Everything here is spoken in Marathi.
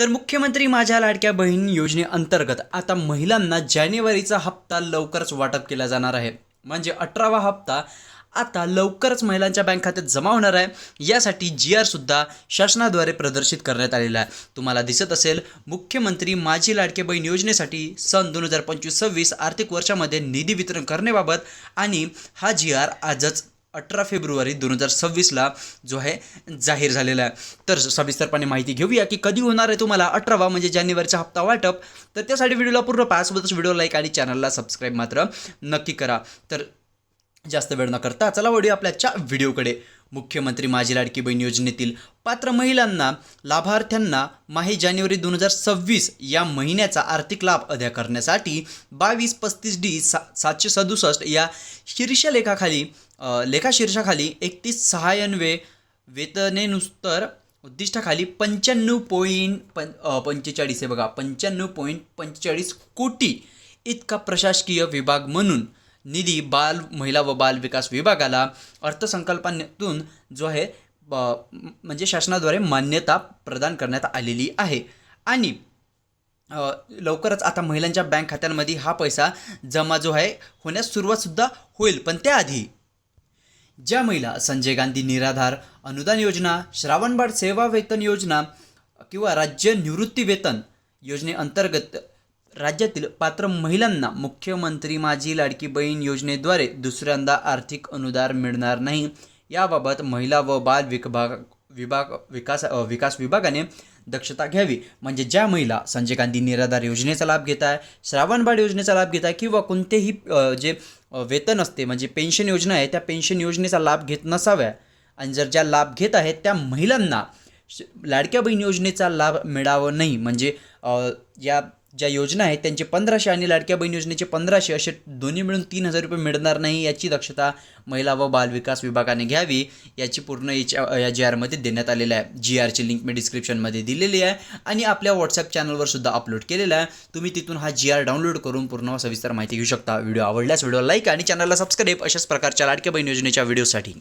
तर मुख्यमंत्री माझ्या लाडक्या बहीण योजनेअंतर्गत आता महिलांना जानेवारीचा हप्ता लवकरच वाटप केला जाणार आहे. म्हणजे अठरावा हप्ता आता लवकरच महिलांच्या बँक खात्यात जमा होणार आहे. यासाठी जी आरसुद्धा शासनाद्वारे प्रदर्शित करण्यात आलेला आहे. तुम्हाला दिसत असेल मुख्यमंत्री माझी लाडके बहीण योजनेसाठी सन दोन हजार पंचवीस सव्वीस आर्थिक वर्षामध्ये निधी वितरण करण्याबाबत आणि हा जी आर आजच अठरा फेब्रुवारी दोन हजार सव्वीसला जो आहे जाहीर झालेला आहे. तर सविस्तरपणे माहिती घेऊया की कधी होणार आहे तुम्हाला अठरावा म्हणजे जानेवारीचा हप्ता वाटप. तर त्यासाठी व्हिडिओला पूर्ण पायासोबतच व्हिडिओ लाईक आणि चॅनलला सबस्क्राईब मात्र नक्की करा. तर जास्त वेळ न करता चला वळूया आपल्याच्या व्हिडिओकडे. मुख्यमंत्री माझी लाडकी बहीण योजनेतील पात्र महिलांना लाभार्थ्यांना माही जानेवारी दोन हजार सव्वीस या महिन्याचा आर्थिक लाभ अदा करण्यासाठी बावीस पस्तीस डी सा सातशे सदुसष्ट या शीर्षलेखाखाली लेखाशीर्षाखाली एकतीस सहाय्यन्वे वेतनेनुसार उद्दिष्टाखाली पंच्याण्णव पॉईंट पं पंचेचाळीस. आहे बघा पंच्याण्णव पॉईंट पंचेचाळीस कोटी इतका प्रशासकीय विभाग म्हणून निधी बाल महिला व बाल विकास विभागाला अर्थसंकल्पातून जो आहे ब- म्हणजे शासनाद्वारे मान्यता प्रदान करण्यात आलेली आहे. आणि लवकरच आता महिलांच्या बँक खात्यांमध्ये हा पैसा जमा जो आहे होण्यास सुरुवातसुद्धा होईल. पण त्याआधी ज्या महिला संजय गांधी निराधार अनुदान योजना श्रावणबाळ सेवा वेतन योजना किंवा राज्य निवृत्ती वेतन योजनेअंतर्गत राज्यातील पात्र महिलांना मुख्यमंत्री माझी लाडकी बहीण योजनेद्वारे दुसऱ्यांदा आर्थिक अनुदान मिळणार नाही. याबाबत महिला व बाल विभाग विभाग विकास विकास विभागाने दक्षता घ्यावी. म्हणजे ज्या महिला संजय गांधी निराधार योजनेचा लाभ घेत आहे श्रावणबाळ योजनेचा लाभ घेत आहे किंवा कोणतेही जे वेतन असते म्हणजे पेन्शन योजना आहे त्या पेन्शन योजनेचा लाभ घेत नसाव्या. आणि जर ज्या लाभ घेत आहेत त्या महिलांना श- लाडक्या बहीण योजनेचा लाभ मिळावा नाही. म्हणजे या ज्या योजना आहेत त्यांचे पंधराशे आणि लाडक्या बहीण योजनेचे पंधराशे असे दोन्ही मिळून तीन हजार रुपये मिळणार नाही याची दक्षता महिला व बाल विकास विभागाने घ्यावी याची पूर्ण याच्या या जी आरमध्ये देण्यात आलेलं आहे. जी आरची लिंक मी डिस्क्रिप्शनमध्ये दिलेली आहे. आणि आपल्या व्हॉट्सअप चॅनलवर सुद्धा अपलोड केलेला आहे. तुम्ही तिथून हा जी आर डाउनलोड करून पूर्ण सविस्तर माहिती घेऊ शकता. व्हिडिओ आवडल्यास व्हिडिओ लाईक आणि चॅनलला सबस्क्राईब अशाच प्रकारच्या लाडक्या बहीण योजनेच्या व्हिडिओसाठी